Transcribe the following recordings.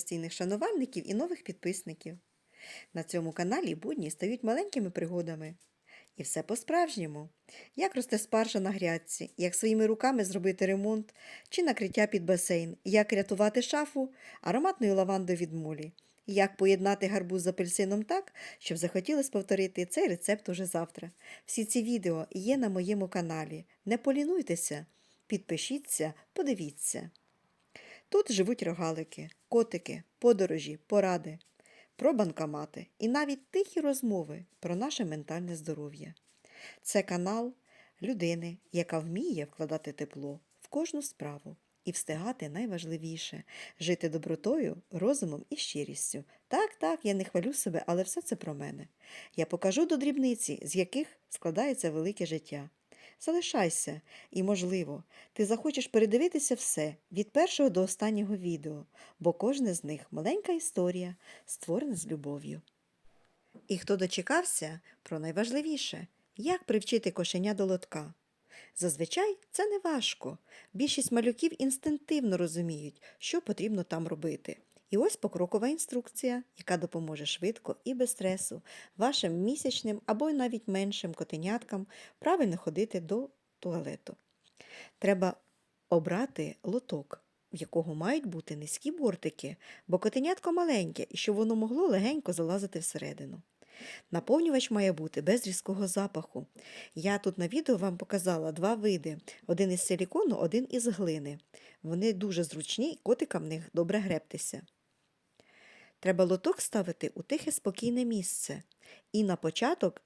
Постійних шанувальників і нових підписників. На цьому каналі будні стають маленькими пригодами. І все по-справжньому. Як росте спаржа на грядці, як своїми руками зробити ремонт чи накриття під басейн, як рятувати шафу ароматною лавандою від молі, як поєднати гарбуз з апельсином так, щоб захотілося повторити цей рецепт уже завтра. Всі ці відео є на моєму каналі. Не полінуйтеся, підпишіться, подивіться. Тут живуть рогалики, котики, подорожі, поради, про банкомати і навіть тихі розмови про наше ментальне здоров'я. Це канал людини, яка вміє вкладати тепло в кожну справу і встигати найважливіше жити добротою, розумом і щирістю. Так, так, я не хвалю себе, але все це про мене. Я покажу до дрібниці, з яких складається велике життя. Залишайся, і, можливо, ти захочеш передивитися все від першого до останнього відео, бо кожне з них маленька історія, створена з любов'ю. І хто дочекався про найважливіше, як привчити кошеня до лотка. Зазвичай це не важко. Більшість малюків інстинктивно розуміють, що потрібно там робити. І ось покрокова інструкція, яка допоможе швидко і без стресу вашим місячним або навіть меншим котеняткам правильно ходити до туалету. Треба обрати лоток, в якого мають бути низькі бортики, бо котенятко маленьке і щоб воно могло легенько залазити всередину. Наповнювач має бути без різкого запаху. Я тут на відео вам показала два види: один із силікону, один із глини. Вони дуже зручні і котикам в них добре грептися. Треба лоток ставити у тихе спокійне місце. І на початок,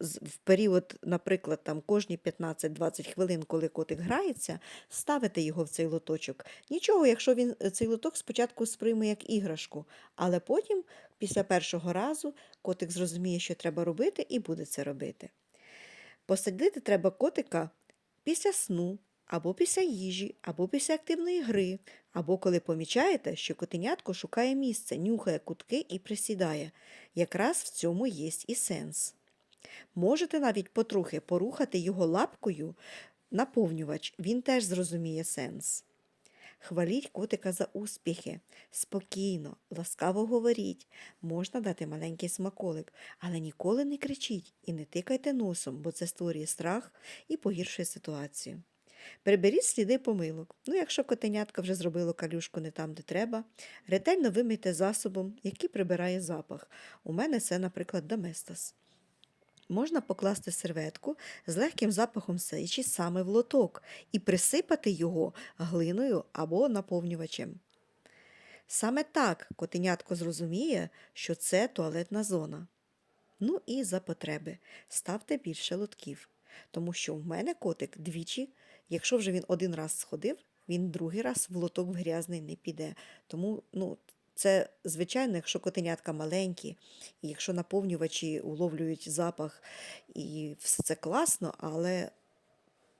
в період, наприклад, там кожні 15-20 хвилин, коли котик грається, ставити його в цей лоточок. Нічого, якщо він е, цей лоток спочатку сприйме як іграшку, але потім, після першого разу, котик зрозуміє, що треба робити, і буде це робити. Посадити треба котика після сну, або після їжі, або після активної гри, або коли помічаєте, що котенятко шукає місце, нюхає кутки і присідає. Якраз в цьому є і сенс. Можете навіть потрохи порухати його лапкою наповнювач, він теж зрозуміє сенс. Хваліть котика за успіхи, спокійно, ласкаво говоріть. Можна дати маленький смаколик, але ніколи не кричіть і не тикайте носом, бо це створює страх і погіршує ситуацію. Приберіть сліди помилок. Ну, якщо котенятка вже зробило калюшку не там, де треба, ретельно вимийте засобом, який прибирає запах. У мене це, наприклад, доместос. Можна покласти серветку з легким запахом сечі саме в лоток і присипати його глиною або наповнювачем. Саме так котенятко зрозуміє, що це туалетна зона. Ну і за потреби ставте більше лотків, тому що в мене котик двічі, якщо вже він один раз сходив, він другий раз в лоток в грязний не піде. Тому ну, це, звичайно, якщо котенятка маленькі, і якщо наповнювачі уловлюють запах, і все це класно, але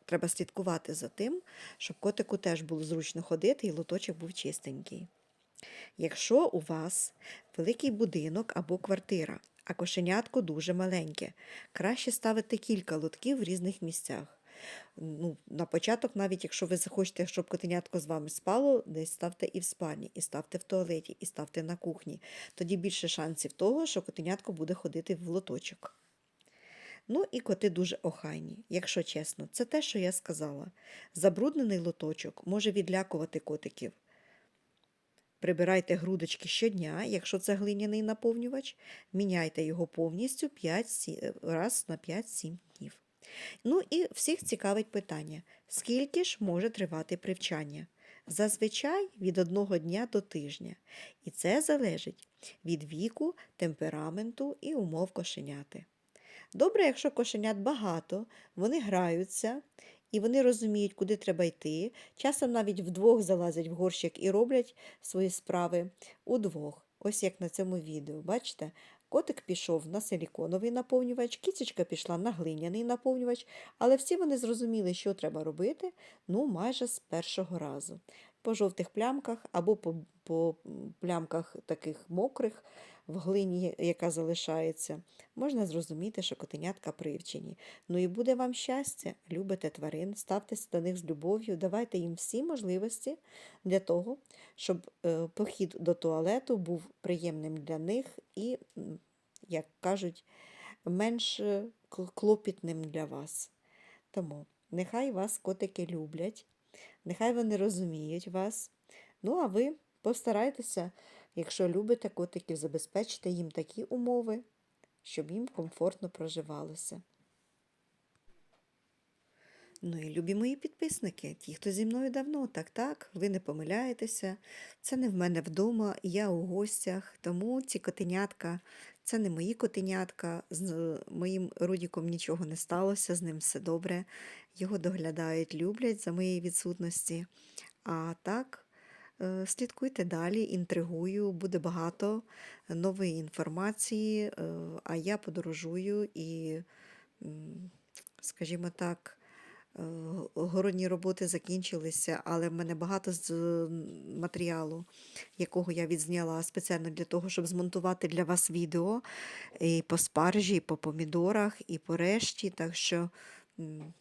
треба слідкувати за тим, щоб котику теж було зручно ходити і лоточок був чистенький. Якщо у вас великий будинок або квартира, а кошенятко дуже маленьке, краще ставити кілька лотків в різних місцях. Ну, на початок, навіть якщо ви захочете, щоб котенятко з вами спало, десь ставте і в спальні, і ставте в туалеті, і ставте на кухні. Тоді більше шансів того, що котенятко буде ходити в лоточок. Ну і коти дуже охайні, якщо чесно, це те, що я сказала. Забруднений лоточок може відлякувати котиків. Прибирайте грудочки щодня, якщо це глиняний наповнювач, міняйте його повністю 5, раз на 5-7 днів. Ну і всіх цікавить питання, скільки ж може тривати привчання? Зазвичай від одного дня до тижня. І це залежить від віку, темпераменту і умов кошеняти. Добре, якщо кошенят багато, вони граються і вони розуміють, куди треба йти. Часом навіть вдвох залазять в горщик і роблять свої справи удвох. Ось як на цьому відео. Бачите? Котик пішов на силіконовий наповнювач, кіцечка пішла на глиняний наповнювач, але всі вони зрозуміли, що треба робити ну, майже з першого разу. По жовтих плямках або по, по плямках таких мокрих в глині, яка залишається, можна зрозуміти, що котенятка привчені. Ну і буде вам щастя, любите тварин, ставтеся до них з любов'ю, давайте їм всі можливості для того, щоб е, похід до туалету був приємним для них і, як кажуть, менш е, клопітним для вас. Тому нехай вас котики люблять, нехай вони розуміють вас. Ну, а ви постарайтеся, якщо любите котиків, забезпечте їм такі умови, щоб їм комфортно проживалося. Ну і любі мої підписники, ті, хто зі мною давно, так так, ви не помиляєтеся. Це не в мене вдома, я у гостях, тому ці котенятка, це не мої котенятка. З моїм Рудіком нічого не сталося, з ним все добре. Його доглядають, люблять за моєї відсутності. А так, е, слідкуйте далі, інтригую, буде багато нової інформації, е, а я подорожую і, скажімо так, городні роботи закінчилися, але в мене багато з матеріалу, якого я відзняла спеціально для того, щоб змонтувати для вас відео і по спаржі, і по помідорах, і по решті. Так що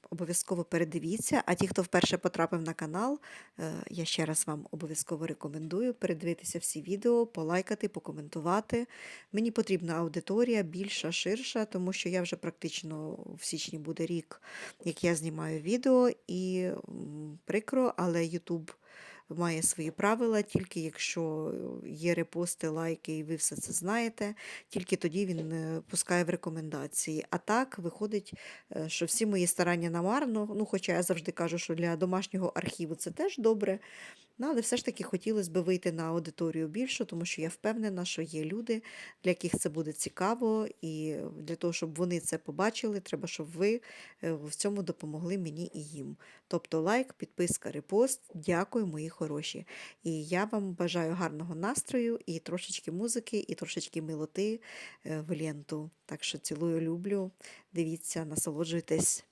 обов'язково передивіться. А ті, хто вперше потрапив на канал, е, я ще раз вам обов'язково рекомендую передивитися всі відео, полайкати, покоментувати. Мені потрібна аудиторія більша, ширша, тому що я вже практично в січні буде рік, як я знімаю відео, і прикро, але YouTube має свої правила, тільки якщо є репости, лайки, і ви все це знаєте, тільки тоді він е, пускає в рекомендації. А так виходить, е, що всі мої старання намарно, ну, хоча я завжди кажу, що для домашнього архіву це теж добре. Ну, але все ж таки хотілося б вийти на аудиторію більшу, тому що я впевнена, що є люди, для яких це буде цікаво, і для того, щоб вони це побачили, треба, щоб ви е, в цьому допомогли мені і їм. Тобто лайк, підписка, репост. Дякую, мої хороші. І я вам бажаю гарного настрою і трошечки музики, і трошечки милоти е, в ленту. Так що цілую, люблю. Дивіться, насолоджуйтесь.